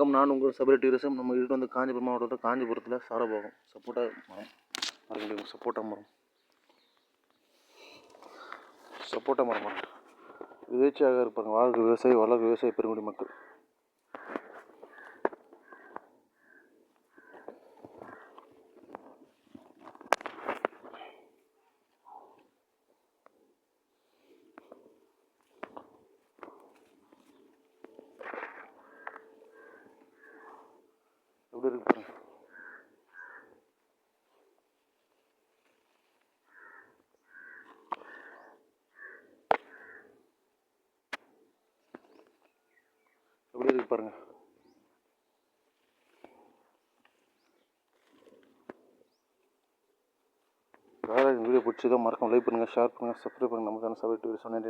வணக்கம். நான் உங்கள் சபரி டூரிசம். நம்ம வீட்டு வந்து காஞ்சிபுரம் மாவட்டத்தில் காஞ்சிபுரத்தில் சாரபோகம். சப்போட்டா மரம். மரம் சப்போட்டா மரம். சப்போட்டா மரம். விதைச்சியாக இருப்பாங்க வாழ்க்கை விவசாயி வளர்க்க விவசாய பெருங்குடி மக்கள். எப்படி இருக்கு பாருங்க எப்படி இருக்கு பாருங்க. வேறு வீடியோ பிடிச்சதோ மறக்காம லைக் பண்ணுங்கள் ஷேர் பண்ணுங்கள் சப்ஸ்கிரைப் பண்ணுங்கள் நம்ம சபை டூரிசம் சொன்னேன்